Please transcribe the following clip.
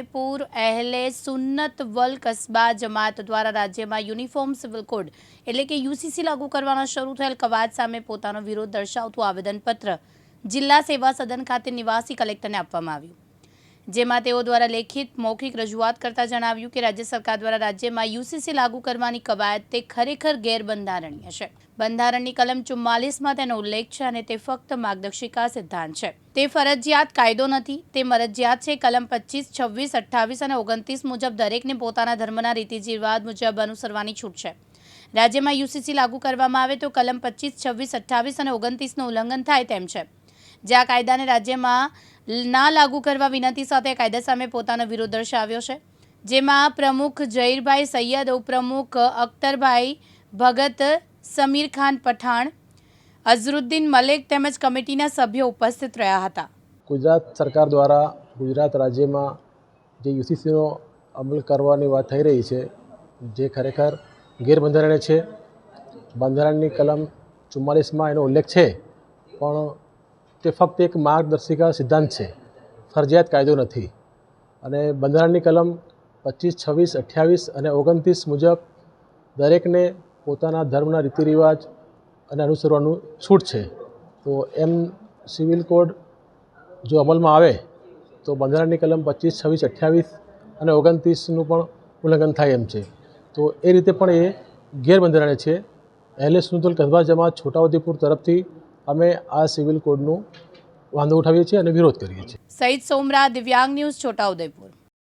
છોટાઉદેપુર અહેલે સુન્નત વલ કસ્બા જમાત દ્વારા રાજ્યમાં uniform civil code એટલે કે યુસીસી લાગુ કરવાના શરૂ થયેલ કવાયત સામે પોતાનો વિરોધ દર્શાવતું આવેદનપત્ર જિલ્લા સેવા સદન ખાતે નિવાસી કલેક્ટરને આપવામાં આવ્યું. જેમાં તેઓ દ્વારા લેખિત મૌખિક રજૂઆત કરતા જણાવ્યું કે રાજ્ય સરકાર દ્વારા રાજ્યમાં યુસીસી લાગુ કરવાની કવાયત તે ખરેખર ગેરબંધારણીય છે. બંધારણની કલમ ચુમ્માલીસમાં તેનો ઉલ્લેખ છે અને તે ફક્ત માર્ગદર્શિકા સિદ્ધાંત છે. તે ફરજિયાત કાયદો નથી, તે મરજિયાત છે કલમ પચીસ, છવ્વીસ, અઠ્ઠાવીસ અને ઓગણત્રીસ મુજબ દરેકને પોતાના ધર્મના રીતિ મુજબ અનુસરવાની છૂટ છે. રાજ્યમાં યુસીસી લાગુ કરવામાં આવે તો કલમ પચીસ, છવ્વીસ, અઠ્ઠાવીસ અને ઓગણત્રીસનું ઉલ્લંઘન થાય તેમ છે. જે આ કાયદાને રાજ્યમાં ના લાગુ કરવા વિનંતી સાથે કાયદા સામે પોતાનો વિરોધ દર્શાવ્યો છે. જેમાં પ્રમુખ જહીરભાઈ સૈયદ, ઉપપ્રમુખ અખ્તરભાઈ ભગત, સમીર ખાન પઠાણ, અઝરુદ્દીન મલેક તેમજ કમિટીના સભ્યો ઉપસ્થિત રહ્યા હતા. ગુજરાત સરકાર દ્વારા ગુજરાત રાજ્યમાં જે યુસીસીનો અમલ કરવાની વાત થઈ રહી છે, જે ખરેખર ગેરબંધારણીય છે. બંધારણની કલમ ચુમ્માલીસમાં એનો ઉલ્લેખ છે, પણ તે ફક્ત એક માર્ગદર્શિકા સિદ્ધાંત છે. ફરજિયાત કાયદો નથી. અને બંધારણની કલમ પચીસ, છવ્વીસ, અઠ્યાવીસ અને ઓગણત્રીસ મુજબ દરેકને પોતાના ધર્મના રીતિ રિવાજ અને અનુસરવાનું છૂટ છે. તો એમ સિવિલ કોડ જો અમલમાં આવે, તો બંધારણની કલમ પચીસ, છવ્વીસ, અઠ્યાવીસ અને ઓગણત્રીસનું પણ ઉલ્લંઘન થાય એમ છે. તો એ રીતે પણ એ ગેરબંધારણીય છે. એહલે સુનતુલ કસબા જમાત છોટાઉદેપુર તરફથી અમે આ સિવિલ કોડનું વાંધો ઉઠાવીએ છીએ અને વિરોધ કરીએ છીએ. સહિત સોમરા દિવ્યાંગ ન્યૂઝ છોટાઉદેપુર